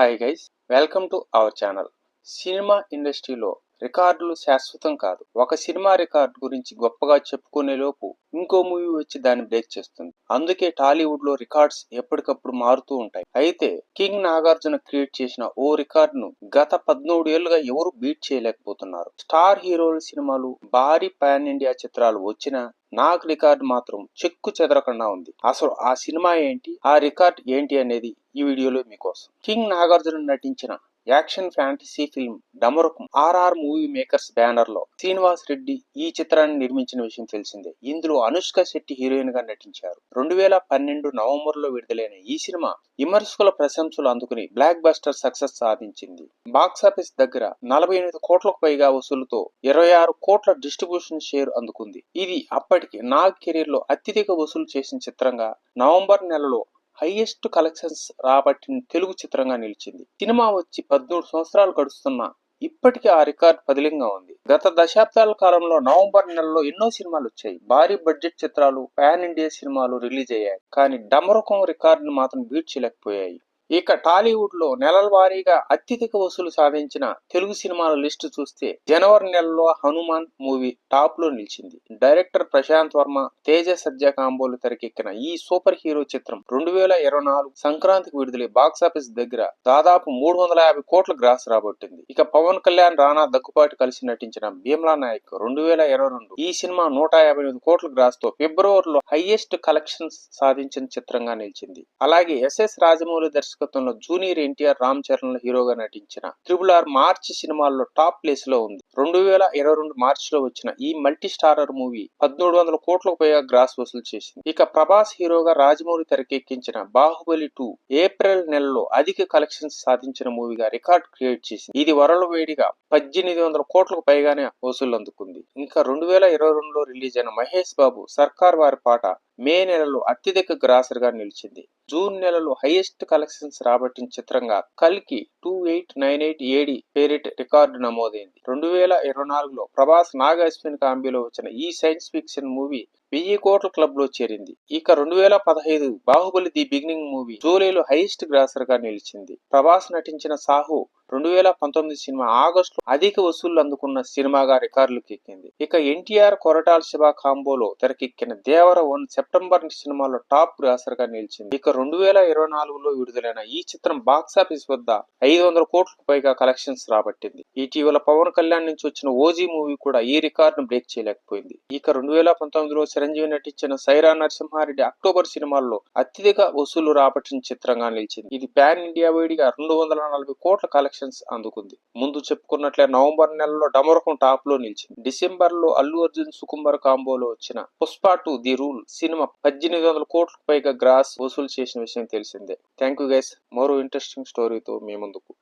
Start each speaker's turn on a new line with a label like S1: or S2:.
S1: Hi guys, welcome to our channel Cinema Industry Law. రికార్డులు శాశ్వతం కాదు. ఒక సినిమా రికార్డు గురించి గొప్పగా చెప్పుకునే లోపు ఇంకో మూవీ వచ్చి దాన్ని బ్రేక్ చేస్తుంది. అందుకే టాలీవుడ్లో రికార్డ్స్ ఎప్పటికప్పుడు మారుతూ ఉంటాయి. అయితే కింగ్ నాగార్జున క్రియేట్ చేసిన ఓ రికార్డును గత పద్మూడు ఏళ్ళుగా ఎవరు బీట్ చేయలేకపోతున్నారు. స్టార్ హీరోల సినిమాలు భారీ పాన్ ఇండియా చిత్రాలు వచ్చినా నాకు రికార్డు మాత్రం చెక్కు చెదరకుండా ఉంది. అసలు ఆ సినిమా ఏంటి ఆ రికార్డ్ ఏంటి అనేది ఈ వీడియోలో మీకోసం. కింగ్ నాగార్జున నటించిన action fantasy film Damarukam RR movie makers బ్యానర్లో శ్రీనివాస్ రెడ్డి ఈ చిత్రాన్ని నిర్మించిన విషయం తెలిసిందే. ఇందులో అనుష్క శెట్టి హీరోయిన్గా నటించారు. రెండు వేల పన్నెండు నవంబర్లో విడుదలైన ఈ సినిమా విమర్శకుల ప్రశంసలు అందుకుని బ్లాక్ బస్టర్ సక్సెస్ సాధించింది. బాక్సాఫీస్ దగ్గర నలభై ఎనిమిది కోట్లకు పైగా వసూలుతో ఇరవై ఆరు కోట్ల డిస్ట్రిబ్యూషన్ షేర్ అందుకుంది. ఇది అప్పటికి నాగ్ కెరీర్లో అత్యధిక వసూలు చేసిన చిత్రంగా నవంబర్ నెలలో హైయెస్ట్ కలెక్షన్స్ రాబట్టిన తెలుగు చిత్రంగా నిలిచింది. సినిమా వచ్చి పద్మూడు సంవత్సరాలు గడుస్తున్నా ఇప్పటికీ ఆ రికార్డ్ పదిలంగా ఉంది. గత దశాబ్దాల కాలంలో నవంబర్ నెలలో ఎన్నో సినిమాలు వచ్చాయి. భారీ బడ్జెట్ చిత్రాలు పాన్ ఇండియా సినిమాలు రిలీజ్ అయ్యాయి కానీ డమరకం రికార్డును మాత్రం బీట్ చేయలేకపోయాయి ఇక టాలీవుడ్లో నెలల వారీగా అత్యధిక వసూలు సాధించిన తెలుగు సినిమాల లిస్టు చూస్తే జనవరి నెలలో హనుమాన్ మూవీ టాప్లో నిలిచింది. డైరెక్టర్ ప్రశాంత్ వర్మ తేజ సజ్జా కాంబోలు తెరకెక్కిన ఈ సూపర్ హీరో చిత్రం రెండు వేల ఇరవై నాలుగు సంక్రాంతికి విడుదలై బాక్సాఫీస్ దగ్గర దాదాపు మూడు వందల యాభై కోట్ల గ్రాస్ రాబట్టింది. ఇక పవన్ కళ్యాణ్ రానా దగ్గుపాటి కలిసి నటించిన భీమ్లా నాయక్ రెండు వేల ఇరవై రెండు ఈ సినిమా నూట యాభై ఎనిమిది కోట్ల గ్రాస్తో ఫిబ్రవరిలో హైయెస్ట్ కలెక్షన్స్ సాధించిన చిత్రంగా నిలిచింది. అలాగే ఎస్ఎస్ రాజమౌళి దర్శక దర్శకత్వంలో జూనియర్ ఎన్టీఆర్ రామ్ చరణ్ హీరోగా నటించిన త్రిబుల్ ఆర్ మార్చ్ సినిమాల్లో టాప్ ప్లేస్లో ఉంది. రెండు వేల ఇరవై రెండు మార్చ్లో వచ్చిన ఈ మల్టీ స్టారర్ మూవీ పద్మూడు వందల కోట్లకు పైగా గ్రాస్ వసూలు చేసింది. ఇక ప్రభాస్ హీరోగా రాజమౌళి తెరకెక్కించిన బాహుబలి టూ ఏప్రిల్ నెలలో అధిక కలెక్షన్స్ సాధించిన మూవీగా రికార్డ్ క్రియేట్ చేసింది. ఇది వరల వేడిగా పద్దెనిమిది వందల కోట్లకు పైగానే వసూలు అందుకుంది. ఇంకా రెండు వేల ఇరవై రెండులో రిలీజ్ అయిన మహేష్ బాబు సర్కార్ వారి పాట మే నెలలో అత్యధిక గ్రాసర్గా నిలిచింది. జూన్ నెలలో హైయెస్ట్ కలెక్షన్స్ రాబట్టిన చిత్రంగా కల్కి two eight nine eight AD పేరిట్ record నమోదైంది. రెండు వేల ఇరవై నాలుగులో ప్రభాస్ నాగ అశ్విన్ కాంబీలో వచ్చిన ఈ సైన్స్ ఫిక్షన్ మూవీ వెయ్యి కోట్ల క్లబ్లో చేరింది. ఇక రెండు వేల పదహైదు బాహుబలి ది బిగినింగ్ మూవీ జూలైలో హైయెస్ట్ గ్రాసర్గా నిలిచింది. ప్రభాస్ నటించిన సాహు రెండు వేల పంతొమ్మిది సినిమా ఆగస్టులో అధిక వసూళ్ళు అందుకున్న సినిమాగా రికార్డులకు ఎక్కింది. ఇక ఎన్టీఆర్ కొరటాల్ శివ కాంబోలో తెరకెక్కిన దేవర వన్ సెప్టెంబర్ సినిమాలో టాప్ గ్రాసర్గా నిలిచింది. ఇక రెండు వేల ఇరవై నాలుగులో విడుదలైన ఈ చిత్రం బాక్సాఫీస్ వద్ద ఐదు వందల కోట్లకు పైగా కలెక్షన్స్ రాబట్టింది. ఇటీవల పవన్ కళ్యాణ్ నుంచి వచ్చిన ఓజీ మూవీ కూడా ఈ రికార్డును బ్రేక్ చేయలేకపోయింది. ఇక రెండు వేల పంతొమ్మిదిలో చిరంజీవి నటించిన సైరా నరసింహారెడ్డి అక్టోబర్ సినిమాల్లో అత్యధిక వసూలు రాబట్టిన చిత్రంగా నిలిచింది. ఇది పాన్ ఇండియా వేడిగా రెండు వందల నలభై కోట్ల కలెక్షన్స్ అందుకుంది. ముందు చెప్పుకున్నట్లే నవంబర్ నెలలో డమరకం టాప్లో నిలిచింది. డిసెంబర్లో అల్లు అర్జున్ సుకుమార్ కాంబోలో వచ్చిన Pushpa two the rule cinema పద్దెనిమిది వందల కోట్లకు పైగా గ్రాస్ వసూలు చేసిన విషయం తెలిసిందే. Thank you guys. మరో ఇంట్రెస్టింగ్ స్టోరీతో మీ ముందుకు.